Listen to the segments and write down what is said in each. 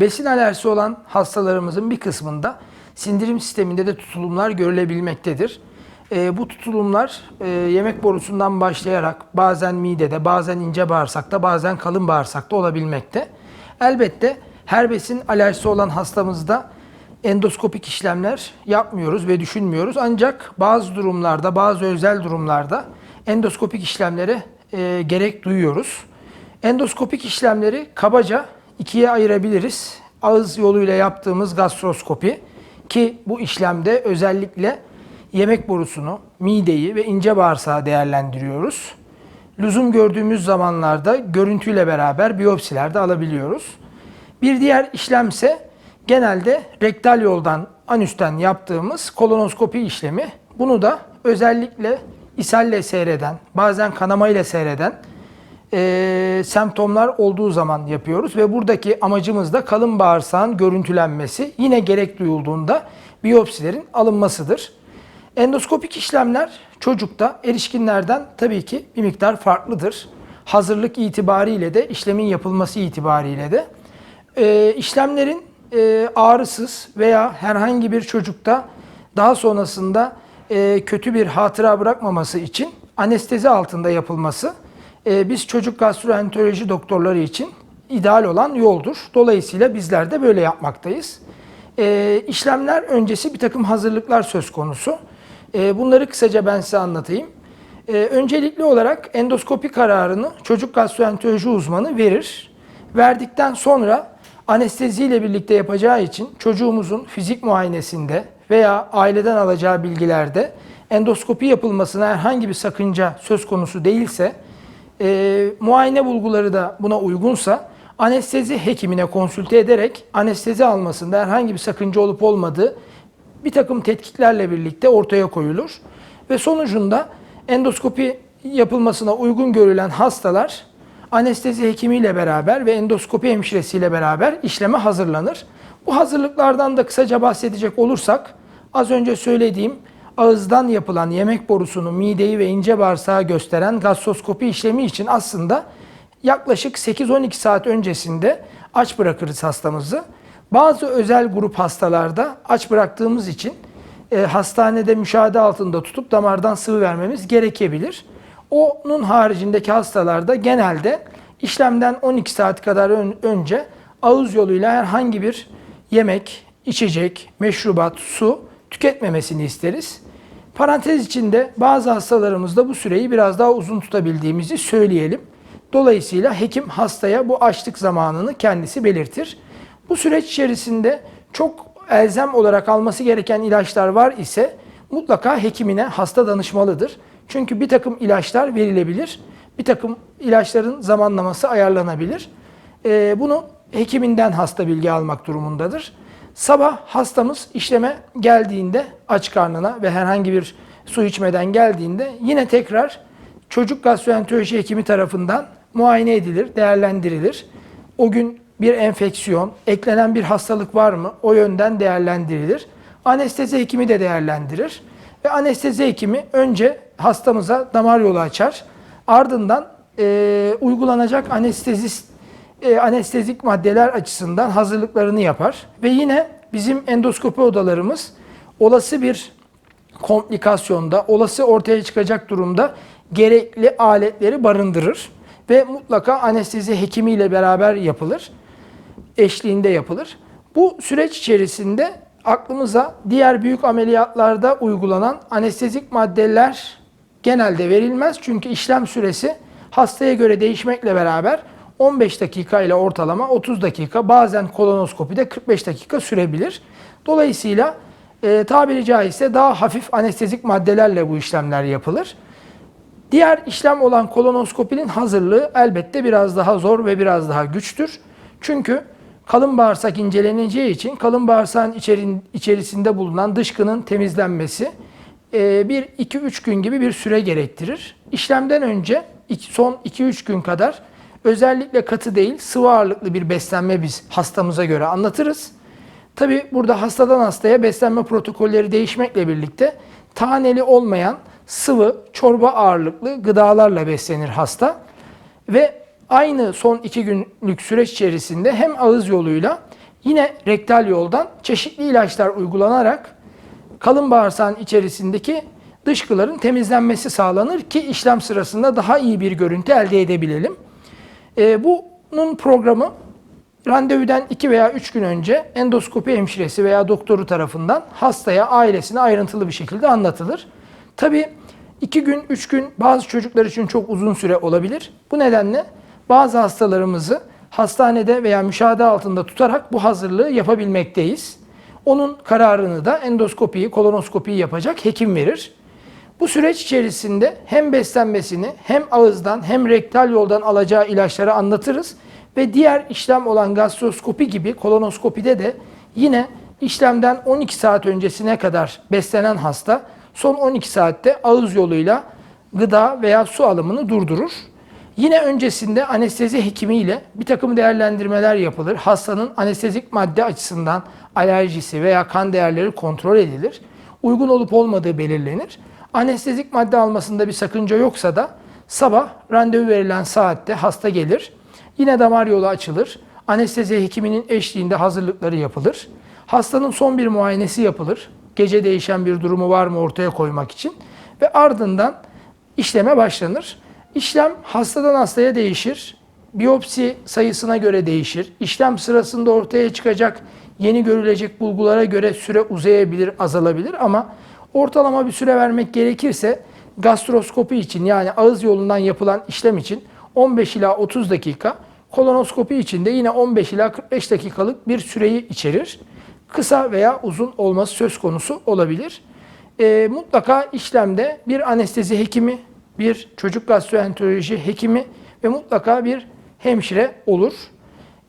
Besin alerjisi olan hastalarımızın bir kısmında sindirim sisteminde de tutulumlar görülebilmektedir. Ee, bu tutulumlar e, yemek borusundan başlayarak bazen midede, bazen ince bağırsakta, bazen kalın bağırsakta olabilmekte. Elbette her besin alerjisi olan hastamızda endoskopik işlemler yapmıyoruz ve düşünmüyoruz. Ancak bazı durumlarda, bazı özel durumlarda endoskopik işlemlere e, gerek duyuyoruz. Endoskopik işlemleri kabaca ikiye ayırabiliriz. Ağız yoluyla yaptığımız gastroskopi ki bu işlemde özellikle yemek borusunu, mideyi ve ince bağırsağı değerlendiriyoruz. Lüzum gördüğümüz zamanlarda görüntüyle beraber biyopsiler de alabiliyoruz. Bir diğer işlemse genelde rektal yoldan anüsten yaptığımız kolonoskopi işlemi. Bunu da özellikle ishalle seyreden, bazen kanama ile seyreden e, semptomlar olduğu zaman yapıyoruz ve buradaki amacımız da kalın bağırsağın görüntülenmesi, yine gerek duyulduğunda biyopsilerin alınmasıdır. Endoskopik işlemler çocukta erişkinlerden tabii ki bir miktar farklıdır. Hazırlık itibariyle de işlemin yapılması itibariyle de e, işlemlerin e, ağrısız veya herhangi bir çocukta daha sonrasında e, kötü bir hatıra bırakmaması için anestezi altında yapılması e, biz çocuk gastroenteroloji doktorları için ideal olan yoldur. Dolayısıyla bizler de böyle yapmaktayız. E, işlemler öncesi bir takım hazırlıklar söz konusu. E, bunları kısaca ben size anlatayım. E, öncelikli olarak endoskopi kararını çocuk gastroenteroloji uzmanı verir. Verdikten sonra anestezi ile birlikte yapacağı için çocuğumuzun fizik muayenesinde veya aileden alacağı bilgilerde endoskopi yapılmasına herhangi bir sakınca söz konusu değilse, e, muayene bulguları da buna uygunsa anestezi hekimine konsülte ederek anestezi almasında herhangi bir sakınca olup olmadığı bir takım tetkiklerle birlikte ortaya koyulur. Ve sonucunda endoskopi yapılmasına uygun görülen hastalar anestezi hekimiyle beraber ve endoskopi hemşiresiyle beraber işleme hazırlanır. Bu hazırlıklardan da kısaca bahsedecek olursak az önce söylediğim ağızdan yapılan yemek borusunu, mideyi ve ince bağırsağı gösteren gastroskopi işlemi için aslında yaklaşık 8-12 saat öncesinde aç bırakırız hastamızı. Bazı özel grup hastalarda aç bıraktığımız için e, hastanede müşahede altında tutup damardan sıvı vermemiz gerekebilir. Onun haricindeki hastalarda genelde işlemden 12 saat kadar ön- önce ağız yoluyla herhangi bir yemek, içecek, meşrubat, su tüketmemesini isteriz. Parantez içinde bazı hastalarımızda bu süreyi biraz daha uzun tutabildiğimizi söyleyelim. Dolayısıyla hekim hastaya bu açlık zamanını kendisi belirtir. Bu süreç içerisinde çok elzem olarak alması gereken ilaçlar var ise mutlaka hekimine hasta danışmalıdır. Çünkü bir takım ilaçlar verilebilir. Bir takım ilaçların zamanlaması ayarlanabilir. Ee, bunu hekiminden hasta bilgi almak durumundadır. Sabah hastamız işleme geldiğinde aç karnına ve herhangi bir su içmeden geldiğinde yine tekrar çocuk gastroenteroloji hekimi tarafından muayene edilir, değerlendirilir. O gün bir enfeksiyon, eklenen bir hastalık var mı? O yönden değerlendirilir. Anestezi hekimi de değerlendirir. Ve anestezi hekimi önce hastamıza damar yolu açar. Ardından e, uygulanacak anestezist e, anestezik maddeler açısından hazırlıklarını yapar. Ve yine bizim endoskopi odalarımız olası bir komplikasyonda, olası ortaya çıkacak durumda gerekli aletleri barındırır. Ve mutlaka anestezi hekimiyle beraber yapılır. Eşliğinde yapılır. Bu süreç içerisinde aklımıza diğer büyük ameliyatlarda uygulanan anestezik maddeler genelde verilmez. Çünkü işlem süresi hastaya göre değişmekle beraber 15 dakika ile ortalama 30 dakika bazen kolonoskopide 45 dakika sürebilir. Dolayısıyla e, tabiri caizse daha hafif anestezik maddelerle bu işlemler yapılır. Diğer işlem olan kolonoskopinin hazırlığı elbette biraz daha zor ve biraz daha güçtür. Çünkü kalın bağırsak inceleneceği için kalın bağırsağın içerin, içerisinde bulunan dışkının temizlenmesi e, bir 2-3 gün gibi bir süre gerektirir. İşlemden önce son 2-3 gün kadar özellikle katı değil sıvı ağırlıklı bir beslenme biz hastamıza göre anlatırız. Tabi burada hastadan hastaya beslenme protokolleri değişmekle birlikte taneli olmayan sıvı, çorba ağırlıklı gıdalarla beslenir hasta. Ve aynı son iki günlük süreç içerisinde hem ağız yoluyla Yine rektal yoldan çeşitli ilaçlar uygulanarak kalın bağırsağın içerisindeki dışkıların temizlenmesi sağlanır ki işlem sırasında daha iyi bir görüntü elde edebilelim. E, bunun programı randevudan 2 veya 3 gün önce endoskopi hemşiresi veya doktoru tarafından hastaya, ailesine ayrıntılı bir şekilde anlatılır. Tabi 2 gün, 3 gün bazı çocuklar için çok uzun süre olabilir. Bu nedenle bazı hastalarımızı hastanede veya müşahede altında tutarak bu hazırlığı yapabilmekteyiz. Onun kararını da endoskopiyi, kolonoskopiyi yapacak hekim verir. Bu süreç içerisinde hem beslenmesini hem ağızdan hem rektal yoldan alacağı ilaçları anlatırız ve diğer işlem olan gastroskopi gibi kolonoskopide de yine işlemden 12 saat öncesine kadar beslenen hasta son 12 saatte ağız yoluyla gıda veya su alımını durdurur. Yine öncesinde anestezi hekimiyle bir takım değerlendirmeler yapılır. Hastanın anestezik madde açısından alerjisi veya kan değerleri kontrol edilir. Uygun olup olmadığı belirlenir. Anestezik madde almasında bir sakınca yoksa da sabah randevu verilen saatte hasta gelir. Yine damar yolu açılır. Anestezi hekiminin eşliğinde hazırlıkları yapılır. Hastanın son bir muayenesi yapılır. Gece değişen bir durumu var mı ortaya koymak için ve ardından işleme başlanır. İşlem hastadan hastaya değişir. Biyopsi sayısına göre değişir. İşlem sırasında ortaya çıkacak yeni görülecek bulgulara göre süre uzayabilir, azalabilir ama ortalama bir süre vermek gerekirse gastroskopi için yani ağız yolundan yapılan işlem için 15 ila 30 dakika, kolonoskopi için de yine 15 ila 45 dakikalık bir süreyi içerir. Kısa veya uzun olması söz konusu olabilir. E, mutlaka işlemde bir anestezi hekimi, bir çocuk gastroenteroloji hekimi ve mutlaka bir hemşire olur.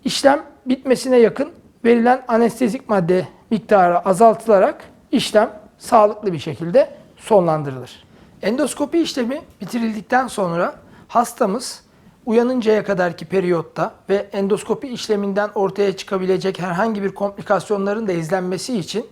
İşlem bitmesine yakın verilen anestezik madde miktarı azaltılarak işlem sağlıklı bir şekilde sonlandırılır. Endoskopi işlemi bitirildikten sonra hastamız uyanıncaya kadarki periyotta ve endoskopi işleminden ortaya çıkabilecek herhangi bir komplikasyonların da izlenmesi için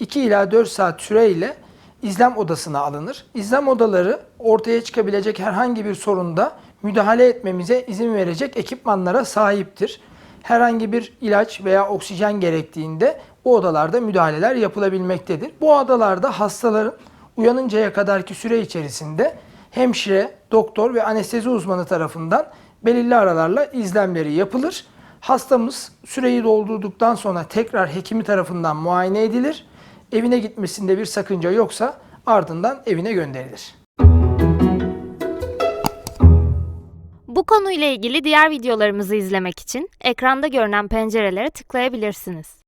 2 ila 4 saat süreyle izlem odasına alınır. İzlem odaları ortaya çıkabilecek herhangi bir sorunda müdahale etmemize izin verecek ekipmanlara sahiptir. Herhangi bir ilaç veya oksijen gerektiğinde bu odalarda müdahaleler yapılabilmektedir. Bu odalarda hastaların uyanıncaya kadarki süre içerisinde hemşire, doktor ve anestezi uzmanı tarafından belirli aralarla izlemleri yapılır. Hastamız süreyi doldurduktan sonra tekrar hekimi tarafından muayene edilir. Evine gitmesinde bir sakınca yoksa ardından evine gönderilir. Bu konuyla ilgili diğer videolarımızı izlemek için ekranda görünen pencerelere tıklayabilirsiniz.